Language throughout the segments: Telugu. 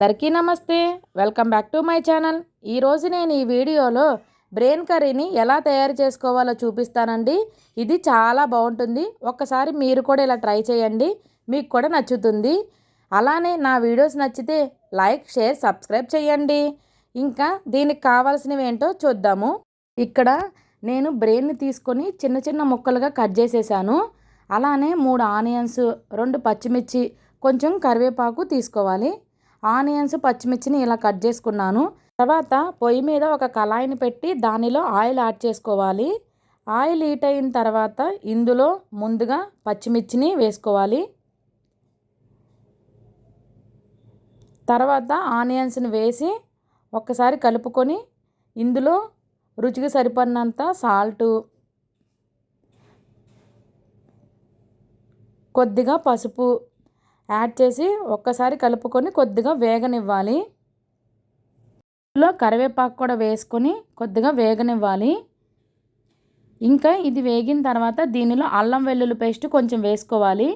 అందరికీ నమస్తే. Welcome back to my channel. ఈరోజు నేను ఈ వీడియోలో బ్రెయిన్ కర్రీని ఎలా తయారు చేసుకోవాలో చూపిస్తానండి. ఇది చాలా బాగుంటుంది. ఒక్కసారి మీరు కూడా ఇలా ట్రై చేయండి. మీకు కూడా నచ్చుతుంది. అలానే నా వీడియోస్ నచ్చితే లైక్ షేర్ సబ్స్క్రైబ్ చేయండి. ఇంకా దీనికి కావాల్సినవి ఏంటో చూద్దాము. ఇక్కడ నేను బ్రెయిన్ని తీసుకొని చిన్న చిన్న ముక్కలుగా కట్ చేసేసాను. అలానే మూడు ఆనియన్స్ రెండు పచ్చిమిర్చి కొంచెం కరివేపాకు తీసుకోవాలి. ఆనియన్స్ పచ్చిమిర్చిని ఇలా కట్ చేసుకున్నాను. తర్వాత పొయ్యి మీద ఒక కళాయిని పెట్టి దానిలో ఆయిల్ యాడ్ చేసుకోవాలి. ఆయిల్ హీట్ అయిన తర్వాత ఇందులో ముందుగా పచ్చిమిర్చిని వేసుకోవాలి. తర్వాత ఆనియన్స్ని వేసి ఒక్కసారి కలుపుకొని ఇందులో రుచికి సరిపడినంత సాల్టు కొద్దిగా పసుపు యాడ్ చేసి ఒక్కసారి కలుపుకొని కొద్దిగా వేగనివ్వాలి. ఇందులో కరివేపాకు కూడా వేసుకొని కొద్దిగా వేగనివ్వాలి. ఇంకా ఇది వేగిన తర్వాత దీనిలో అల్లం వెల్లుల్లి పేస్ట్ కొంచెం వేసుకోవాలి.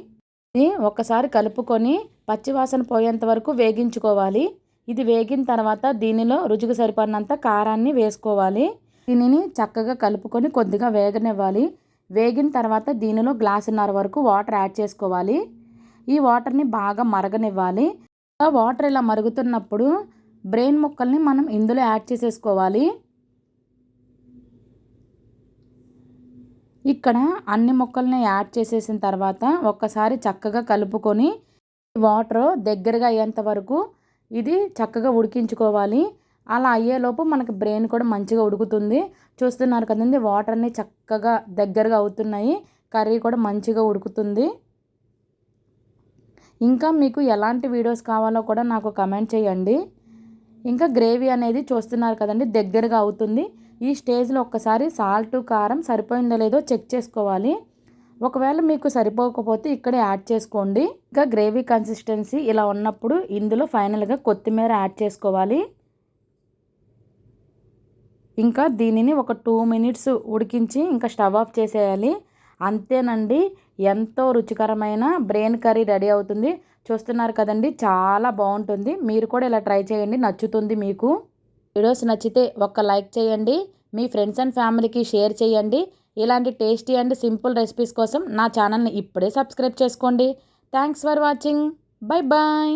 ఇది ఒక్కసారి కలుపుకొని పచ్చివాసన పోయేంత వరకు వేగించుకోవాలి. ఇది వేగిన తర్వాత దీనిలో రుచికి సరిపడినంత కారాన్ని వేసుకోవాలి. దీనిని చక్కగా కలుపుకొని కొద్దిగా వేగనివ్వాలి. వేగిన తర్వాత దీనిలో గ్లాసున్నర వరకు వాటర్ యాడ్ చేసుకోవాలి. ఈ వాటర్ని బాగా మరగనివ్వాలి. వాటర్ ఇలా మరుగుతున్నప్పుడు బ్రెయిన్ ముక్కల్ని మనం ఇందులో యాడ్ చేసేసుకోవాలి. ఇక్కడ అన్ని ముక్కల్ని యాడ్ చేసేసిన తర్వాత ఒక్కసారి చక్కగా కలుపుకొని వాటర్ దగ్గరగా అయ్యేంత వరకు ఇది చక్కగా ఉడికించుకోవాలి. అలా అయ్యేలోపు మనకి బ్రెయిన్ కూడా మంచిగా ఉడుకుతుంది. చూస్తున్నారు కదండి వాటర్ చక్కగా దగ్గరగా అవుతున్నాయి. కర్రీ కూడా మంచిగా ఉడుకుతుంది. ఇంకా మీకు ఎలాంటి వీడియోస్ కావాలో కూడా నాకు కమెంట్ చేయండి. ఇంకా గ్రేవీ అనేది చూస్తున్నారు కదండి దగ్గరగా అవుతుంది. ఈ స్టేజ్లో ఒక్కసారి సాల్ట్ కారం సరిపోయిందో లేదో చెక్ చేసుకోవాలి. ఒకవేళ మీకు సరిపోకపోతే ఇక్కడే యాడ్ చేసుకోండి. ఇంకా గ్రేవీ కన్సిస్టెన్సీ ఇలా ఉన్నప్పుడు ఇందులో ఫైనల్గా కొత్తిమీర యాడ్ చేసుకోవాలి. ఇంకా దీనిని ఒక టూ మినిట్స్ ఉడికించి ఇంకా స్టవ్ ఆఫ్ చేసేయాలి. అంతేనండి. ఎంతో రుచికరమైన బ్రెయిన్ కర్రీ రెడీ అవుతుంది. చూస్తున్నారు కదండి చాలా బాగుంటుంది. మీరు కూడా ఇలా ట్రై చేయండి నచ్చుతుంది మీకు. వీడియోస్ నచ్చితే ఒక లైక్ చేయండి మీ ఫ్రెండ్స్ అండ్ ఫ్యామిలీకి షేర్ చేయండి. ఇలాంటి టేస్టీ అండ్ సింపుల్ రెసిపీస్ కోసం నా ఛానల్ని ఇప్పుడే సబ్స్క్రైబ్ చేసుకోండి. Thanks for watching. Bye bye